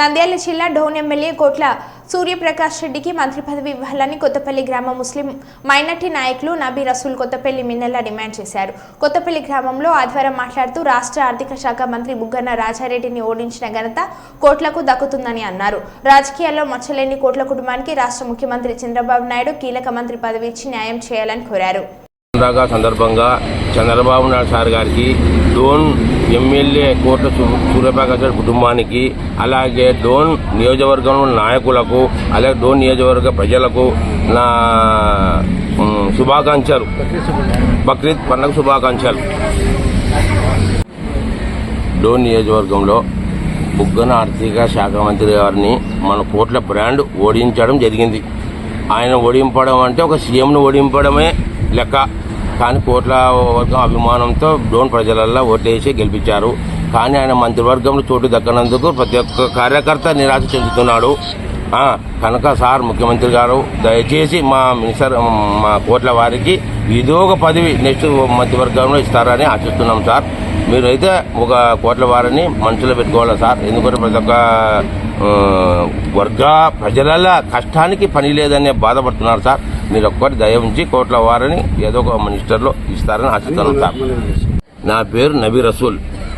నంద్యాల జిల్లా డోన్ ఎమ్మెల్యే కోట్ల సూర్యప్రకాష్ రెడ్డికి మంత్రి పదవి ఇవ్వాలని కొత్తపల్లి గ్రామ ముస్లిం మైనార్టీ నాయకులు నబీ రసూల్ కొత్తపల్లి మిన్నెల డిమాండ్ చేశారు. కొత్తపల్లి గ్రామంలో ఆదివారం మాట్లాడుతూ రాష్ట్ర ఆర్థిక శాఖ మంత్రి బుగ్గన్న రాజారెడ్డిని ఓడించిన ఘనత కోట్లకు దక్కుతుందని అన్నారు. రాజకీయాల్లో మచ్చలేని కోట్ల కుటుంబానికి రాష్ట్ర ముఖ్యమంత్రి చంద్రబాబు నాయుడు కీలక మంత్రి పదవి ఇచ్చి న్యాయం చేయాలని కోరారు. పండగ సందర్భంగా చంద్రబాబు నాయుడు సార్ గారికి డోన్ ఎమ్మెల్యే కోట్ల సూర్యప్రకాశ్ కుటుంబానికి అలాగే డోన్ నియోజకవర్గం నాయకులకు అలాగే డోన్ నియోజకవర్గ ప్రజలకు నా శుభాకాంక్షలు. బక్రీద్ పండుగ శుభాకాంక్షలు. డోన్ నియోజకవర్గంలో బుగ్గన ఆర్థిక శాఖ మంత్రి గారిని మన కోట్ల బ్రాండ్ ఓడించడం జరిగింది. ఆయన ఓడింపడం అంటే ఒక సీఎంను ఓడింపడమే లెక్క. కానీ కోట్ల వర్గం అభిమానంతో డోన్ ప్రజలల్లో ఓట్లేసి గెలిపించారు. కానీ ఆయన మంత్రివర్గంలో చోటు దక్కనందుకు ప్రతి ఒక్క కార్యకర్త నిరాశ చెందుతున్నాడు. కనుక సార్ ముఖ్యమంత్రి గారు దయచేసి మా మినిస్టర్ మా కోట్ల వారికి ఏదో ఒక పదవి నెక్స్ట్ మంత్రివర్గంలో ఇస్తారని ఆశిస్తున్నాం సార్. మీరైతే ఒక కోట్ల వారిని మనసులో పెట్టుకోవాలి సార్? ఎందుకంటే ప్రతి ఒక్క వర్గ ప్రజల కష్టానికి పని లేదనే బాధపడుతున్నారు సార్. మీరు ఒక్కటి దయ ఉంచి కోట్ల వారిని ఏదో ఒక మినిస్టర్లో ఇస్తారని ఆశిస్తున్నాం సార్ నా పేరు నబీ రసూల్.